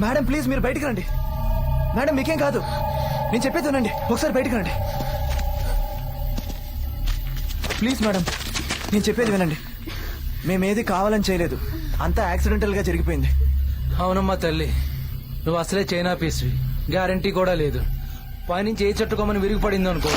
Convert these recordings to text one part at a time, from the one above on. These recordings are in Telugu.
మేడం ప్లీజ్ మీరు బయటికి రండి. మేడం మీకేం కాదు. నేను చెప్పేది వినండి. ఒకసారి బయటికి రండి. ప్లీజ్ మేడం నేను చెప్పేది వినండి. మేమేది కావాలని చేయలేదు. అంతా యాక్సిడెంటల్గా జరిగిపోయింది. అవునమ్మా తల్లి. నువ్వు అసలే చైనా పీస్వి. గ్యారంటీ కూడా లేదు. పైనుంచి ఏ చెట్టుకోమని విరిగిపడింది అనుకో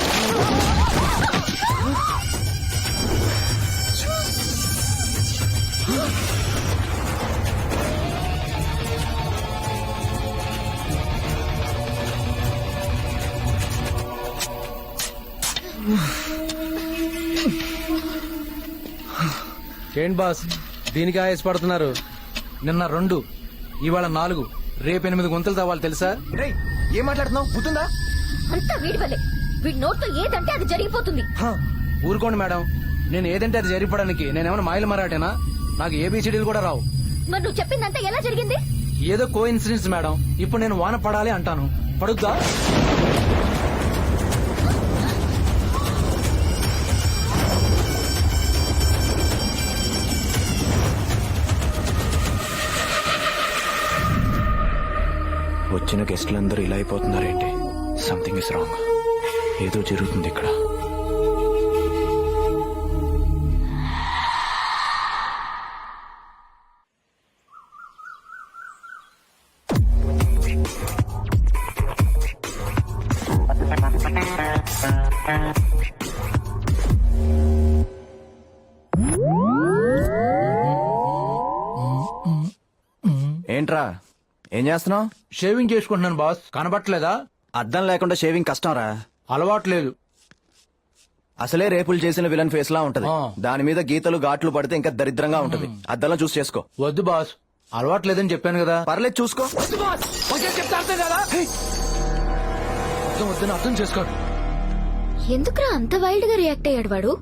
ఏంటి బాస్? దీనికి ఆయాసపడుతున్నారు. నిన్న రెండు ఇవాళ నాలుగు రేపు ఎనిమిది గుంతలు తవ్వాలి తెలుసా? రేయ్ ఏం మాట్లాడుతున్నావు? గుర్తుందా? అంతా వీడి వల్లే. వీడి నోట్లో ఏదంటే అది జరిగిపోతుంది. ఊరుకోండి మేడం. నేను ఏదంటే అది జరిపడానికి నేనేమైనా మాయలు మరాటేనా నాకు ఏబిసిడీలు కూడా రావు. మరి నువ్వు చెప్పిందంతా ఎలా జరిగింది? ఏదో కో ఇన్సిడెంట్స్ మేడం. ఇప్పుడు నేను వాన పడాలి అంటాను. పడుద్దా? వచ్చిన గెస్టులందరూ ఇలా అయిపోతున్నారేంటి? సంథింగ్ ఇస్ రాంగ్ ఏదో జరుగుతుంది ఇక్కడ. ఏంట్రా? ఏం చేస్తున్నావు? షేవింగ్ చేసుకుంటున్నాను బాస్. కనబట్టలేదా? అద్దం లేకుండా షేవింగ్ కష్టం రా. అలవాట్లేదు అసలే రేపులు చేసిన విలన్ ఫేస్ లా ఉంటది. ఆ. దాని మీద గీతలు ఘాట్లు పడితే ఇంకా దరిద్రంగా ఉంటది. అద్దంలో చూసి చేసుకో. వద్దు బాస్. అలవాట్లేదని చెప్పాను కదా. పర్లేదు చూసుకో. అర్థం అర్థం అర్థం చేసుకోండి ఎందుకురా అంత వైల్డ్గా రియాక్ట్ అయ్యాడు వాడు?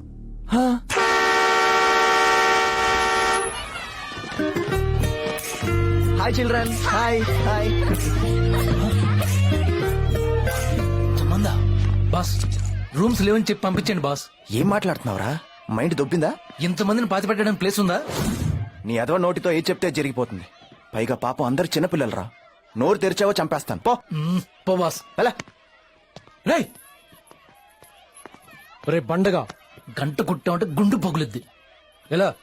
Hi children hi hi boss rooms లేవని చెప్పి పంపించండి బాస్. ఏం మాట్లాడుతున్నావురా? మైండ్ దొబ్బిందా? ఇంతమందిని పాతి పెట్టడానికి ప్లేస్ ఉందా? నీ అదవ నోటితో ఏ చెప్తే జరిగిపోతుంది. పైగా పాపం అందరు చిన్నపిల్లలరా. నోరు తెరిచావో చంపేస్తాను. పో. మ్మ్, పో బాస్. ఎలా రేయ్! రే బండగా. గంట కుట్టామంటే గుండు పగులుద్ది. ఎలా?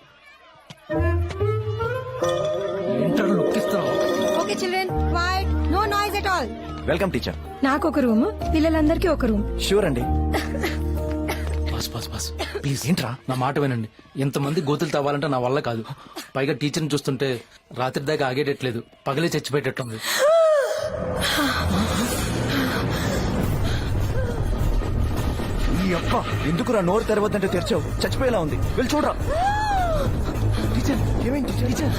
వెల్కమ్ టీచర్ నాకు ఒక రూమ్ పిల్లలందరికీ ఒక రూమ్. షూర్ అండి. బస్ బస్ బస్. ప్లీజ్ ఏంట్రా? నా మాట వినండి. ఇంతమంది గోతులు తవ్వాలంటే నా వల్ల కాదు. పైగా టీచర్ని చూస్తుంటే రాత్రి దాకా ఆగేటట్లేదు. పగలే చచ్చిపోయేటట్టుంది. ఈ అప్ప ఎందుకురా నోరు తెరవద్దంటే తెరిచావు? చచ్చిపోయేలా ఉంది. వెళ్ళి చూడరా. టీచర్ ఏమైంది టీచర్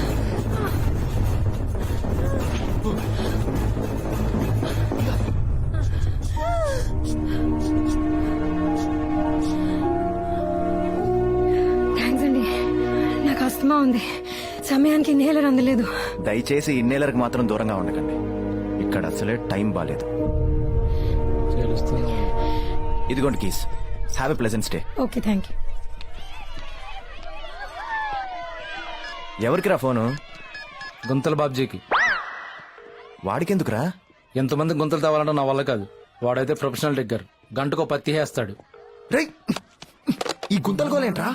ఉంది సమయానికి ఇన్హేలర్ అందలేదు. దయచేసి ఇన్నేలర్కి మాత్రం దూరంగా ఉండకండి. ఇక్కడ అసలే టైం బాలేదు. ఇదిగోండి keys. Have a pleasant stay. Okay thank you. ఎవరికిరా phone? గుంతల బాబ్జీకి. వాడికెందుకురా? ఎంతమంది గుంతలు తవ్వాలంటే నా వల్ల కాదు. వాడైతే ప్రొఫెషనల్ డిగ్గర్. గంటకో పత్తి వేస్తాడు. రేయ్! ఈ గుంతలు గోలేంట్రా?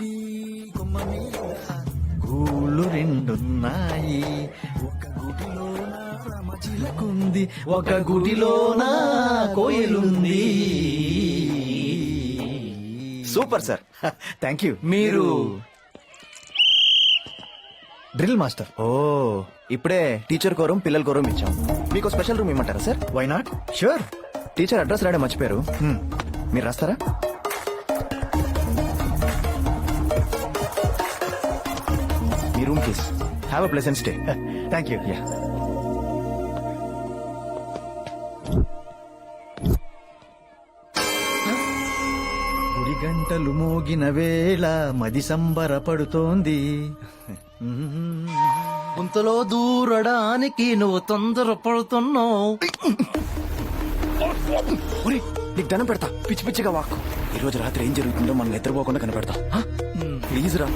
గూళ్ళు రెండున్నాయి. ఒక గుడిలోన రామచిలకుంది ఒక గుడిలోన కోయిలుంది. Super sir. Thank you. మీరు డ్రిల్ మాస్టర్. ఓ ఇప్పుడే టీచర్ కోరం పిల్లల కోరం ఇచ్చాం. మీకు స్పెషల్ రూమ్ ఇమ్మంటారా sir? Why not sure teacher address రాయడం మర్చిపోయారు. మీరు రాస్తారా? మీ room please have a pleasant stay thank you yeah గుడి గంటలు మోగిన వేళ మది సంబరపడుతోంది. గుంతలో దూరడానికి నువ్వు తొందరపడుతున్నావు. నీకు దండం పెడతా. పిచ్చి పిచ్చిగా వాక్కు. ఈ రోజు రాత్రి ఏం జరుగుతుందో మనం నిద్రపోకుండా కనపెడతా. ప్లీజ్ రా.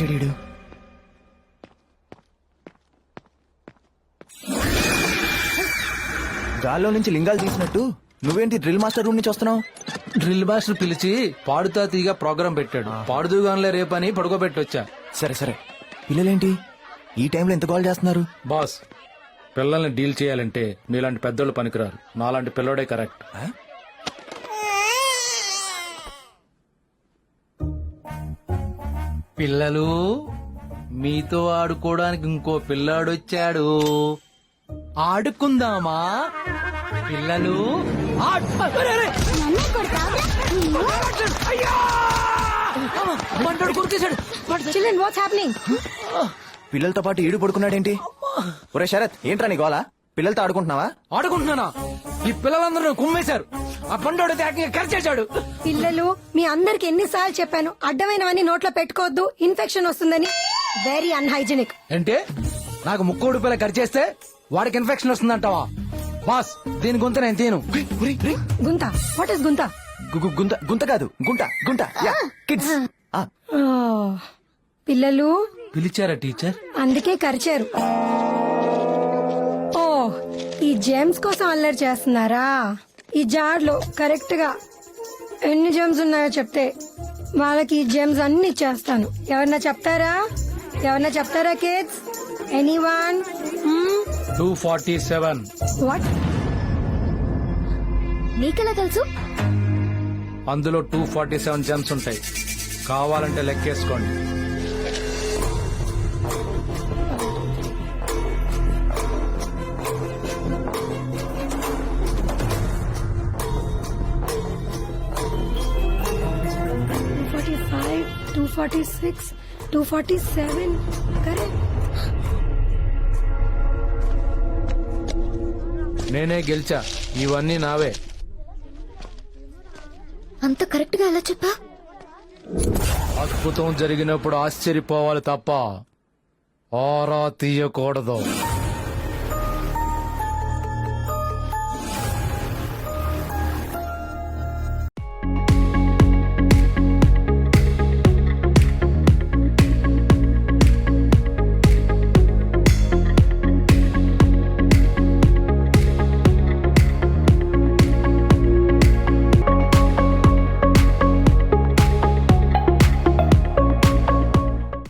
చచ్చాడు గాల్లో నుంచి లింగాలు తీసినట్టు నువ్వేంటి డ్రిల్ మాస్టర్ రూమ్ నుంచి వస్తున్నావు? డ్రిల్ మాస్టర్ పిలిచి పాడుతా తీగా ప్రోగ్రాం పెట్టాడు. పాడుదుగానులే రేపని పడుకోబెట్టొచ్చా. సరే సరే. పిల్లలేంటి? ఈ టైంలో ఎంత కాల్ చేస్తున్నారు? బాస్ పిల్లల్ని డీల్ చేయాలంటే మీలాంటి పెద్దోళ్ళు పనికిరారు. నాలాంటి పిల్లోడే కరెక్ట్. పిల్లలు మీతో ఆడుకోవడానికి ఇంకో పిల్లాడొచ్చాడు. ఆడుకుందామా? పిల్లలు పిల్లలతో పాటు ఈడు పడుకున్నాడేంటి? ఒరే శరత్ ఏంట్రా నీ గోలా? పిల్లలతో ఆడుకుంటున్నావా? ఆడుకుంటున్నానా? ఈ పిల్లలందరూ కుమ్మేశారు. ఆ బండోడు కరిచేశాడు పిల్లలు మీ అందరికి ఎన్నిసార్లు చెప్పాను అడ్డమైనవన్నీ నోట్లో పెట్టుకోవద్దు ఇన్ఫెక్షన్ వస్తుందని. వెరీ అన్హైజెనిక్ ఏంటి? నాకు ముక్కోడు పిల్ల కరిచేస్తే వాడికి ఇన్ఫెక్షన్ వస్తుందంటావా? బాస్ దీని గొంతు నేను తీను. గుంత? వాట్ ఇస్ గుంత? గుంత గుంత కాదు గుంట గుంట. యా కిడ్స్ ఆ, పిల్లలు? పిలిచారా టీచర్? అందుకే కరిచారు. ఓ ఈ జెమ్స్ కోసం అల్లరి చేస్తున్నారా? ఈ జార్లో కరెక్ట్గా ఎన్ని జెమ్స్ ఉన్నాయో చెప్తే వాళ్ళకి ఈ జెమ్స్ అన్ని ఇచ్చేస్తాను. ఎవరన్నా చెప్తారా? ఎవరన్నా చెప్తారా kids any one two forty seven. What నీకెలా తెలుసు? అందులో టూ ఫార్టీ సెవెన్ జెమ్స్ ఉంటాయి. కావాలంటే లెక్కేసుకోండి. Forty five two forty six two forty seven correct నేనే గెలిచా. ఇవన్నీ నావే. అంత కరెక్ట్గా ఎలా చెప్పా? అద్భుతం జరిగినప్పుడు ఆశ్చర్యపోవాలి తప్ప. ఆరా తీయకూడదు.